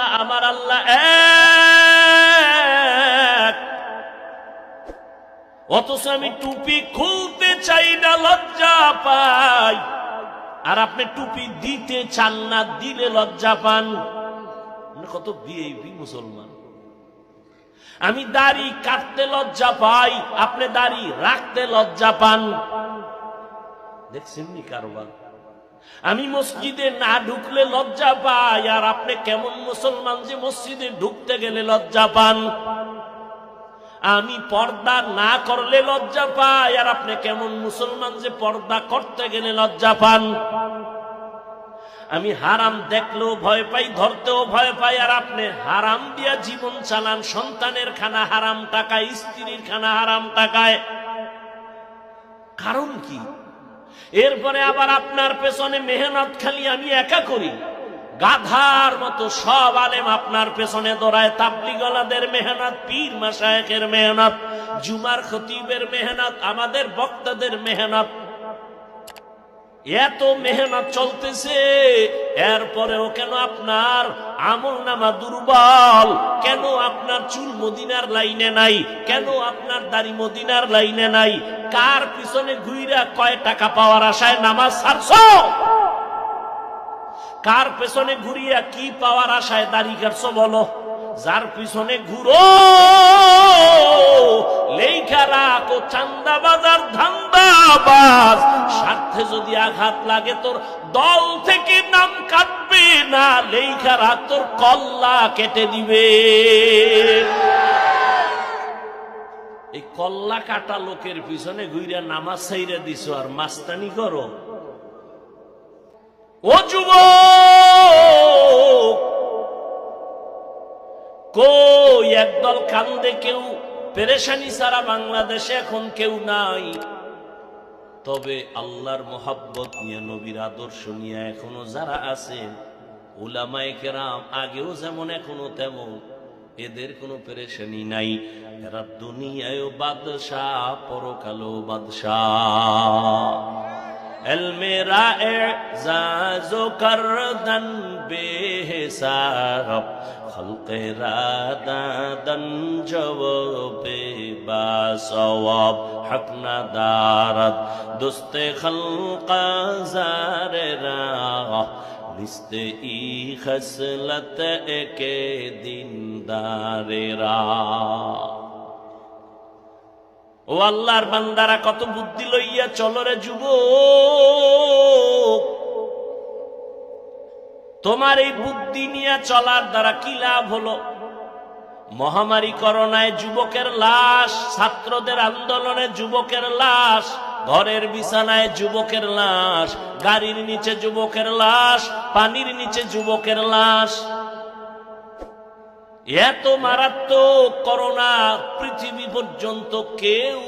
আমার আল্লাহ অথচ আমি টুপি খুলতে চাই না, লজ্জা পাই। আর আপনি টুপি দিতে চান না, দিলে লজ্জা পান। কত বিএপি মুসলমান। আমি দাড়ি কাটতে লজ্জা পাই, আপনি দাড়ি রাখতে লজ্জা পান। দেখছেন নি কারবার? আমি মসজিদে না ঢুকলে লজ্জা পাই, আর আপনি কেমন মুসলমান যে মসজিদে ঢুকতে গেলে লজ্জা পান? আমি পর্দা না করলে লজ্জা পাই, আর আপনি কেমন মুসলমান যে পর্দা করতে গেলে লজ্জা পান? আমি হারাম দেখলেও ভয় পাই, ধরতেও ভয় পাই, আর আপনি হারাম দিয়া জীবন চালান। সন্তানের খানা হারাম টাকায়, স্ত্রীর খানা হারাম টাকায়। কারণ কি? এরপরে আবার আপনার পেছনে মেহনত খালি আমি একা করি। গাধার মতো সব আলেম আপনার পেছনে দৌড়ায়। তাবলিগলাদের মেহনত, পীর মাসায়েকের মেহনত, জুমার খতিবের মেহনত, আমাদের বক্তাদের মেহনত। এত মেহনত চলতেছে, এরপরেও কেন আপনার আমল নামা দুর্বল? কেন আপনার চুল মদিনার লাইনে নাই? কেন আপনার দাড়ি মদিনার লাইনে নাই? কার পিছনে ঘুইরা কয় টাকা পাওয়ার আশায় নামাজ ছাড়ছ? কার পেছনে ঘুরিয়া কি পাওয়ার আশায় দাড়ি কাটছ বলো? যার পিছনে ঘুরো লেখা রাখো, চান্দা বাজার ধান্দাবাজ স্বার্থে যদি আঘাত লাগে তোর দল থেকে নাম কাটবে না লেখা রাখ, তোর কল্লা কেটে দিবে। এই কল্লা কাটা লোকের পিছনে ঘুরিয়া নামাজ সাইরা দিছ, আর মাস্তানি করো। ও যুবক! কই একদল কান্দে কেউ? পেরেশানি সারা বাংলাদেশে এখন কেউ নাই। তবে আল্লাহর মোহাব্বত নিয়ে, নবীর আদর্শ নিয়ে এখনও যারা আছেন উলামায়ে কেরাম আগেও যেমন, এখনও তেমন। এদের কোনো পেরেশানি নাই এরা দুনিয়ায়ও বাদশাহ পরকালও বাদশাহ علمِ اعزاز و کردن بے حساب خلق را دادن جواب با ثواب حق ندارد دوست خلق زار را দিস্তে ই খসলত একে দিন দারেরা ও আল্লাহর বান্দারা, কত বুদ্ধি লইয়া চলরে যুব তোমার এই বুদ্ধি নিয়ে চলার দ্বারা কি লাভ হলো? মহামারী করোনায় যুবকের লাশ, ছাত্রদের আন্দোলনে যুবকের লাশ ঘরের বিছানায় যুবকের লাশ, গাড়ির নিচে যুবকের লাশ, পানির নিচে যুবকের লাশ। এত মারাত্মক করোনা পৃথিবী পর্যন্ত কেউ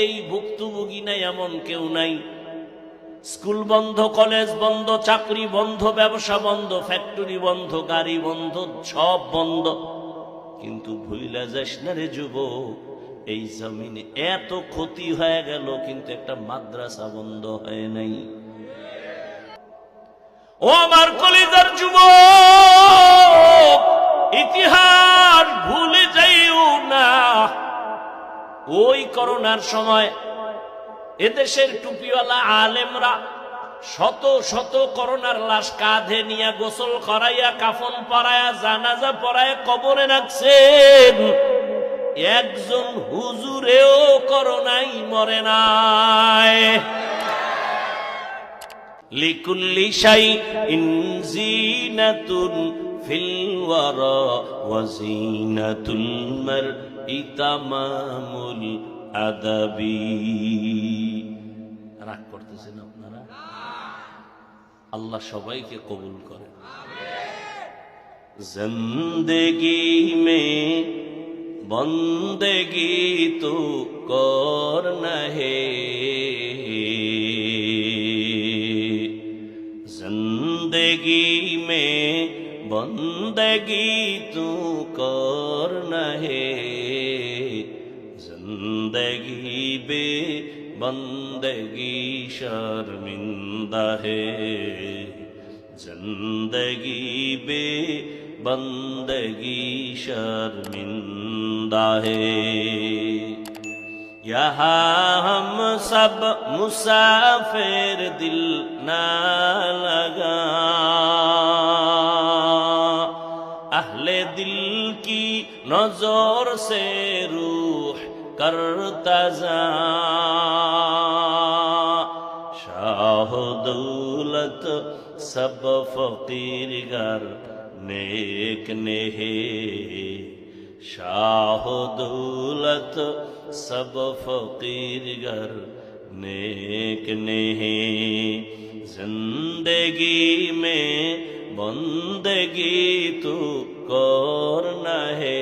এই ভুক্তভোগী নাই, এমন কেউ নাই। স্কুল বন্ধ, কলেজ বন্ধ, চাকরি বন্ধ, ব্যবসা বন্ধ, ফ্যাক্টরি বন্ধ, গাড়ি বন্ধ, সব বন্ধ। কিন্তু ভুইলা যাস না রে যুব এই জমিনে এত ক্ষতি হয়ে গেল, কিন্তু একটা মাদ্রাসা বন্ধ হয় নাই। ও আমার কলিজার যুবক, ইতিহাস ভুলে যাইও না। ওই করোনার সময় এদেশের টুপিওয়ালা আলেমরা শত শত করোনার লাশ কাঁধে নিয়ে গোসল করাইয়া, কাফন পরায়া জানাজা পরায়া কবরে রাখছেন। একজন হুজুরেও করোনাই মরে নাই। লিকুল্লি শাই ইনজিনাতুন ফিল ওয়ারা ওয়াজিনাতুল মারই তামামুল আদাবি। রাগ করতেছেন আপনারা? আল্লাহ সবাইকে কবুল করে। জিন্দগি মে بندگی تو کور نہیں زندگی میں بندگی تو کور نہیں زندگی بے بندگی شرمندہ ہے۔ زندگی بے بندگی شرمندہ ہے یہاں ہم سب مسافر دل نہ لگا اہل دل کی نظور سے روح کرتزا شاہ دولت سب فقیر گر نیک نہیں شاہ دولت سب فقیر گر نیک نہیں۔ زندگی میں بندگی تو کور نہ ہے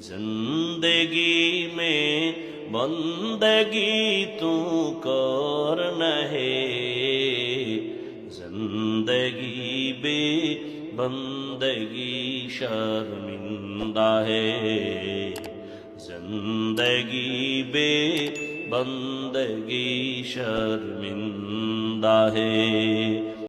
زندگی میں بندگی تو کور نہ ہے بندگی شرمندہ ہے۔ زندگی بے بندگی شرمندہ ہے۔